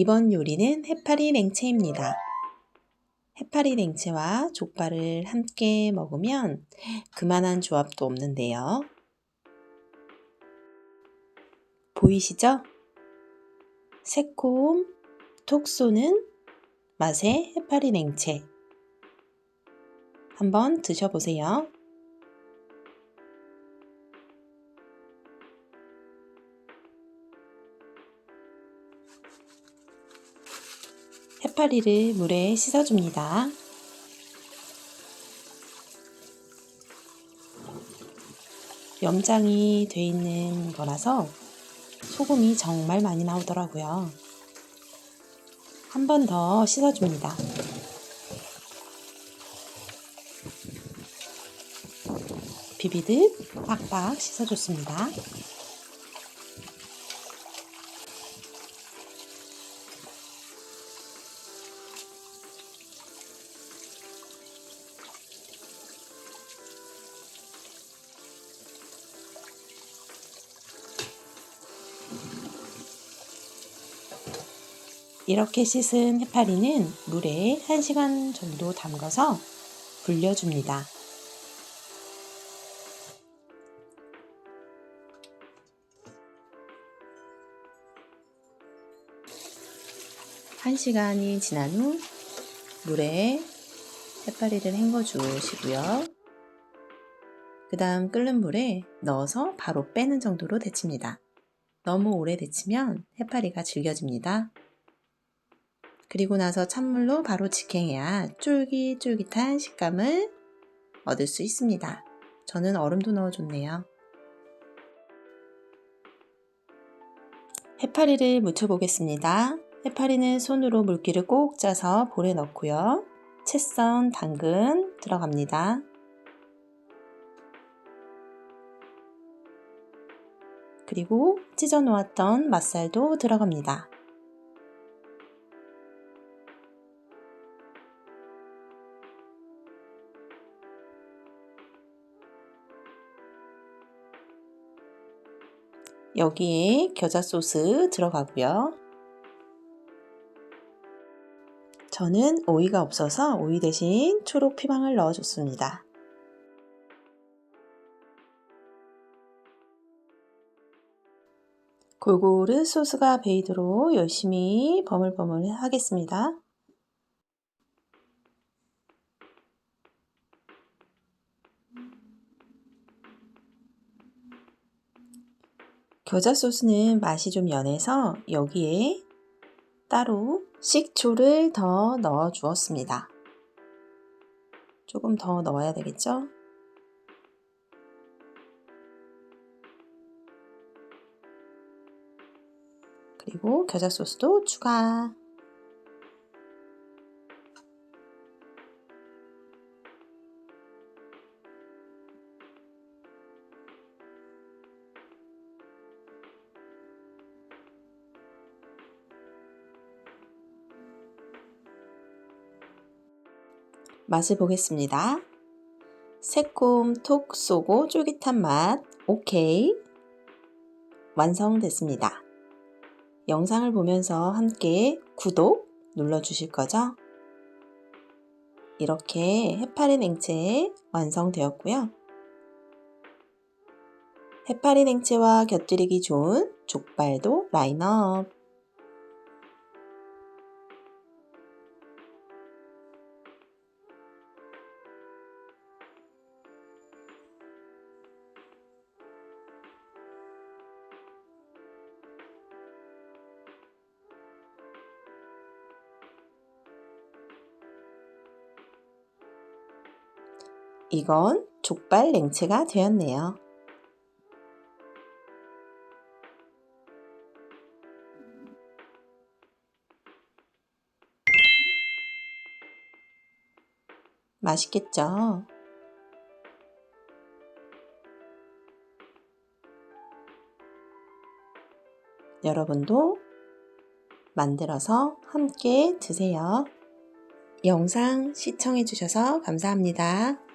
이번 요리는 해파리 냉채입니다. 해파리 냉채와 족발을 함께 먹으면 그만한 조합도 없는데요. 보이시죠? 새콤, 톡 쏘는 맛의 해파리 냉채. 한번 드셔보세요. 해파리를 물에 씻어줍니다. 염장이 돼 있는 거라서 소금이 정말 많이 나오더라고요. 한 번 더 씻어줍니다. 비비듯 빡빡 씻어줬습니다. 이렇게 씻은 해파리는 물에 1시간 정도 담가서 불려줍니다. 한 시간이 지난 후 물에 해파리를 헹궈 주시고요. 그 다음 끓는 물에 넣어서 바로 빼는 정도로 데칩니다. 너무 오래 데치면 해파리가 질겨집니다. 그리고 나서 찬물로 바로 직행해야 쫄깃쫄깃한 식감을 얻을 수 있습니다. 저는 얼음도 넣어줬네요. 해파리를 무쳐보겠습니다. 해파리는 손으로 물기를 꼭 짜서 볼에 넣고요. 채썬 당근 들어갑니다. 그리고 찢어 놓았던 맛살도 들어갑니다. 여기에 겨자 소스 들어가고요. 저는 오이가 없어서 오이 대신 초록 피망을 넣어줬습니다. 골고루 소스가 베이도록 열심히 버물버물 하겠습니다. 겨자 소스는 맛이 좀 연해서 여기에 따로 식초를 더 넣어 주었습니다. 조금 더 넣어야 되겠죠? 그리고 겨자 소스도 추가. 맛을 보겠습니다. 새콤 톡 쏘고 쫄깃한 맛 오케이 완성됐습니다. 영상을 보면서 함께 구독 눌러주실 거죠? 이렇게 해파리 냉채 완성되었고요. 해파리 냉채와 곁들이기 좋은 족발도 라인업 이건 족발 냉채가 되었네요. 맛있겠죠? 여러분도 만들어서 함께 드세요. 영상 시청해주셔서 감사합니다.